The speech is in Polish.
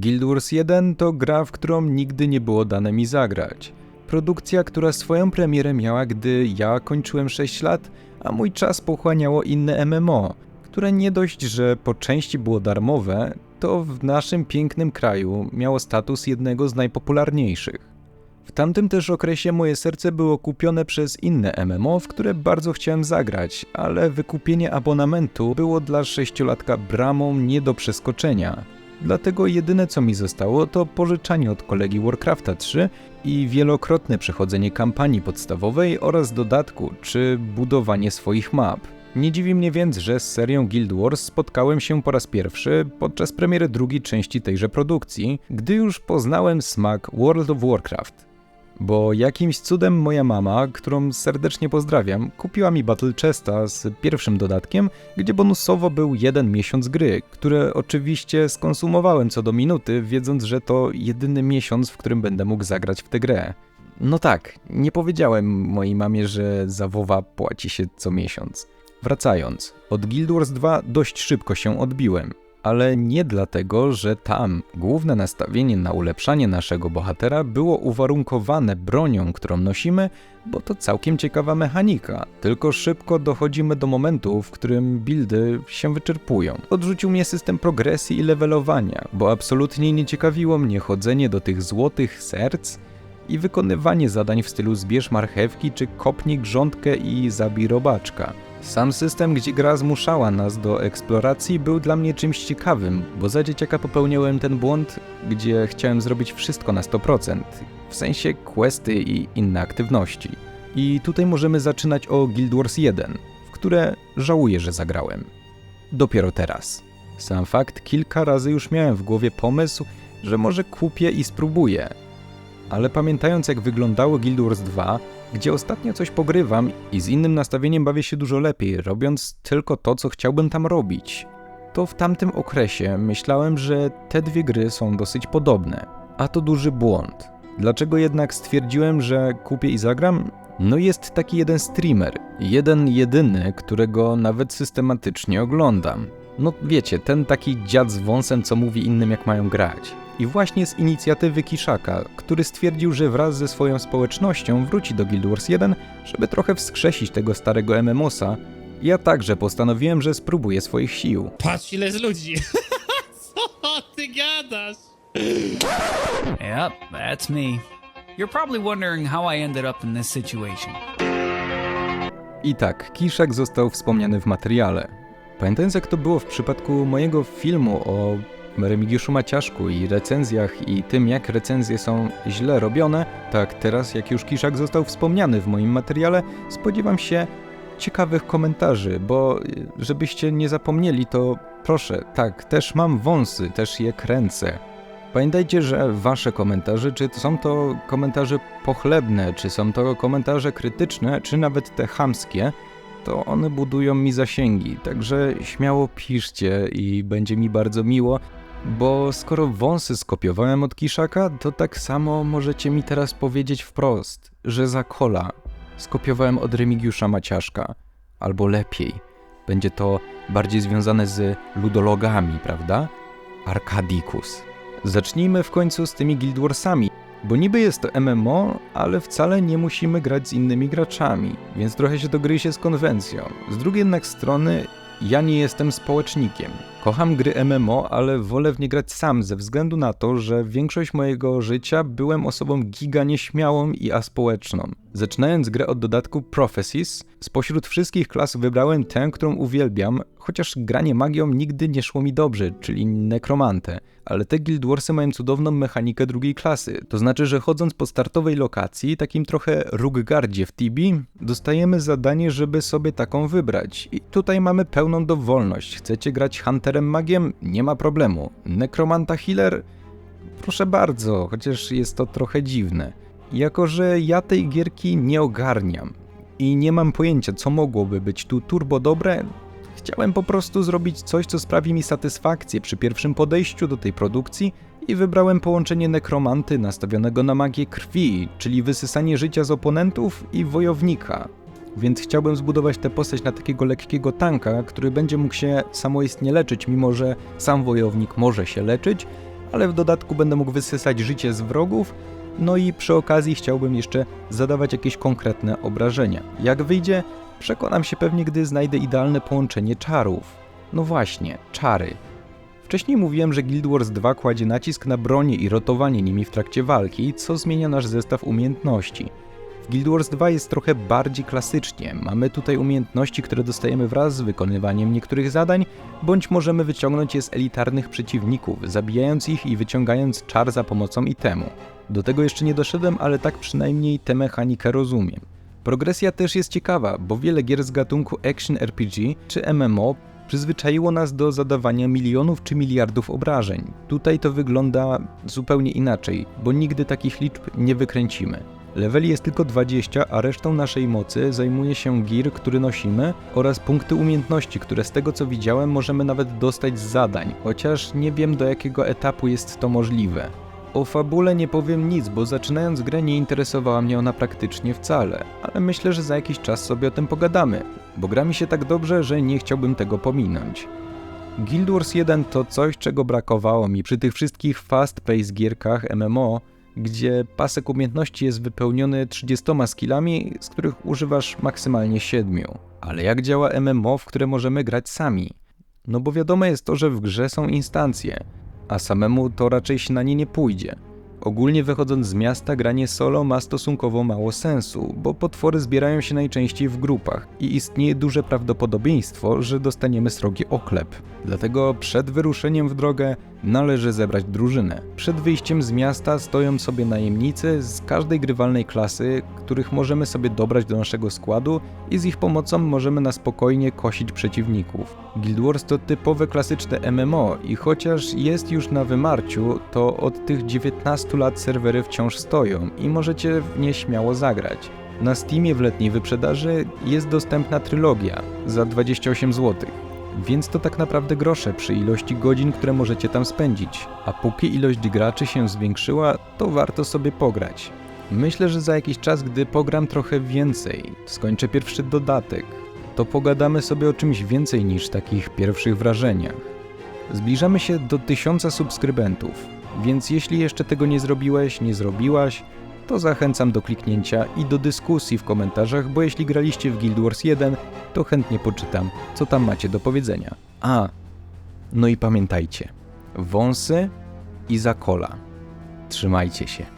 Guild Wars 1 to gra, w którą nigdy nie było dane mi zagrać. Produkcja, która swoją premierę miała, gdy ja kończyłem 6 lat, a mój czas pochłaniało inne MMO, które nie dość, że po części było darmowe, to w naszym pięknym kraju miało status jednego z najpopularniejszych. W tamtym też okresie moje serce było kupione przez inne MMO, w które bardzo chciałem zagrać, ale wykupienie abonamentu było dla sześciolatka bramą nie do przeskoczenia. Dlatego jedyne co mi zostało to pożyczanie od kolegi Warcrafta 3 i wielokrotne przechodzenie kampanii podstawowej oraz dodatku czy budowanie swoich map. Nie dziwi mnie więc, że z serią Guild Wars spotkałem się po raz pierwszy podczas premiery drugiej części tejże produkcji, gdy już poznałem smak World of Warcraft. Bo jakimś cudem moja mama, którą serdecznie pozdrawiam, kupiła mi Battle Chesta z pierwszym dodatkiem, gdzie bonusowo był jeden miesiąc gry, które oczywiście skonsumowałem co do minuty, wiedząc, że to jedyny miesiąc, w którym będę mógł zagrać w tę grę. No tak, nie powiedziałem mojej mamie, że za WoWa płaci się co miesiąc. Wracając, od Guild Wars 2 dość szybko się odbiłem ale nie dlatego, że tam główne nastawienie na ulepszanie naszego bohatera było uwarunkowane bronią, którą nosimy, bo to całkiem ciekawa mechanika, tylko szybko dochodzimy do momentu, w którym buildy się wyczerpują. Odrzucił mnie system progresji i levelowania, bo absolutnie nie ciekawiło mnie chodzenie do tych złotych serc i wykonywanie zadań w stylu zbierz marchewki czy kopnij grządkę i zabij robaczka. Sam system, gdzie gra zmuszała nas do eksploracji, był dla mnie czymś ciekawym, bo za dzieciaka popełniałem ten błąd, gdzie chciałem zrobić wszystko na 100%, w sensie questy i inne aktywności. I tutaj możemy zaczynać o Guild Wars 1, w które żałuję, że zagrałem. Dopiero teraz. Sam fakt, kilka razy już miałem w głowie pomysł, że może kupię i spróbuję. Ale pamiętając jak wyglądało Guild Wars 2, gdzie ostatnio coś pogrywam i z innym nastawieniem bawię się dużo lepiej, robiąc tylko to, co chciałbym tam robić. To w tamtym okresie myślałem, że te dwie gry są dosyć podobne, a to duży błąd. Dlaczego jednak stwierdziłem, że kupię i zagram? No jest taki jeden streamer, jeden jedyny, którego nawet systematycznie oglądam. No wiecie, ten taki dziad z wąsem, co mówi innym jak mają grać. I właśnie z inicjatywy Kiszaka, który stwierdził, że wraz ze swoją społecznością wróci do Guild Wars 1, żeby trochę wskrzesić tego starego MMOsa, ja także postanowiłem, że spróbuję swoich sił. Patrz ile z ludzi. Co ty gadasz? Yep, that's me. You're probably wondering how I ended up in this situation. I tak, Kiszak został wspomniany w materiale. Pamiętając jak to było w przypadku mojego filmu o Remigiuszu Maciaszku i recenzjach i tym jak recenzje są źle robione, tak teraz jak już Kiszak został wspomniany w moim materiale, spodziewam się ciekawych komentarzy, bo y, żebyście nie zapomnieli, to proszę, tak, też mam wąsy, też je kręcę. Pamiętajcie, że wasze komentarze, czy są to komentarze pochlebne, czy są to komentarze krytyczne, czy nawet te chamskie, to one budują mi zasięgi, także śmiało piszcie i będzie mi bardzo miło, bo skoro wąsy skopiowałem od Kiszaka, to tak samo możecie mi teraz powiedzieć wprost, że za kola skopiowałem od Remigiusza Maciaszka. Albo lepiej, będzie to bardziej związane z ludologami, prawda? Arkadikus. Zacznijmy w końcu z tymi Guild Warsami, bo niby jest to MMO, ale wcale nie musimy grać z innymi graczami, więc trochę się to z konwencją. Z drugiej jednak strony ja nie jestem społecznikiem. Kocham gry MMO, ale wolę w nie grać sam ze względu na to, że większość mojego życia byłem osobą giga nieśmiałą i aspołeczną. Zaczynając grę od dodatku Prophecies, spośród wszystkich klas wybrałem tę, którą uwielbiam, chociaż granie magią nigdy nie szło mi dobrze, czyli nekromantę. Ale te Guild Warsy mają cudowną mechanikę drugiej klasy. To znaczy, że chodząc po startowej lokacji, takim trochę Ruggardzie w Tibi, dostajemy zadanie, żeby sobie taką wybrać. I tutaj mamy pełną dowolność. Chcecie grać Hunterem Magiem? Nie ma problemu. Nekromanta Healer? Proszę bardzo, chociaż jest to trochę dziwne. Jako, że ja tej gierki nie ogarniam i nie mam pojęcia, co mogłoby być tu turbo dobre, chciałem po prostu zrobić coś, co sprawi mi satysfakcję przy pierwszym podejściu do tej produkcji i wybrałem połączenie nekromanty nastawionego na magię krwi, czyli wysysanie życia z oponentów i wojownika. Więc chciałbym zbudować tę postać na takiego lekkiego tanka, który będzie mógł się samoistnie leczyć, mimo że sam wojownik może się leczyć, ale w dodatku będę mógł wysysać życie z wrogów, no i przy okazji chciałbym jeszcze zadawać jakieś konkretne obrażenia. Jak wyjdzie, przekonam się pewnie, gdy znajdę idealne połączenie czarów. No właśnie, czary. Wcześniej mówiłem, że Guild Wars 2 kładzie nacisk na bronię i rotowanie nimi w trakcie walki, co zmienia nasz zestaw umiejętności. W Guild Wars 2 jest trochę bardziej klasycznie. Mamy tutaj umiejętności, które dostajemy wraz z wykonywaniem niektórych zadań, bądź możemy wyciągnąć je z elitarnych przeciwników, zabijając ich i wyciągając czar za pomocą itemu. Do tego jeszcze nie doszedłem, ale tak przynajmniej tę mechanikę rozumiem. Progresja też jest ciekawa, bo wiele gier z gatunku Action RPG czy MMO przyzwyczaiło nas do zadawania milionów czy miliardów obrażeń. Tutaj to wygląda zupełnie inaczej, bo nigdy takich liczb nie wykręcimy. Leveli jest tylko 20, a resztą naszej mocy zajmuje się gear, który nosimy oraz punkty umiejętności, które z tego co widziałem możemy nawet dostać z zadań, chociaż nie wiem do jakiego etapu jest to możliwe. O fabule nie powiem nic, bo zaczynając grę nie interesowała mnie ona praktycznie wcale, ale myślę, że za jakiś czas sobie o tym pogadamy, bo gra mi się tak dobrze, że nie chciałbym tego pominąć. Guild Wars 1 to coś, czego brakowało mi przy tych wszystkich fast-paced gierkach MMO, gdzie pasek umiejętności jest wypełniony 30 skillami, z których używasz maksymalnie 7. Ale jak działa MMO, w które możemy grać sami? No bo wiadomo jest to, że w grze są instancje, a samemu to raczej się na nie nie pójdzie. Ogólnie wychodząc z miasta, granie solo ma stosunkowo mało sensu, bo potwory zbierają się najczęściej w grupach i istnieje duże prawdopodobieństwo, że dostaniemy srogi oklep. Dlatego przed wyruszeniem w drogę należy zebrać drużynę. Przed wyjściem z miasta stoją sobie najemnicy z każdej grywalnej klasy, których możemy sobie dobrać do naszego składu i z ich pomocą możemy na spokojnie kosić przeciwników. Guild Wars to typowe klasyczne MMO i chociaż jest już na wymarciu, to od tych 19 lat serwery wciąż stoją i możecie w nie śmiało zagrać. Na Steamie w letniej wyprzedaży jest dostępna trylogia za 28 zł. Więc to tak naprawdę grosze przy ilości godzin, które możecie tam spędzić. A póki ilość graczy się zwiększyła, to warto sobie pograć. Myślę, że za jakiś czas, gdy pogram trochę więcej, skończę pierwszy dodatek, to pogadamy sobie o czymś więcej niż takich pierwszych wrażeniach. Zbliżamy się do tysiąca subskrybentów, więc jeśli jeszcze tego nie zrobiłeś, nie zrobiłaś, to zachęcam do kliknięcia i do dyskusji w komentarzach, bo jeśli graliście w Guild Wars 1, to chętnie poczytam, co tam macie do powiedzenia. A, no i pamiętajcie, wąsy i zakola. Trzymajcie się.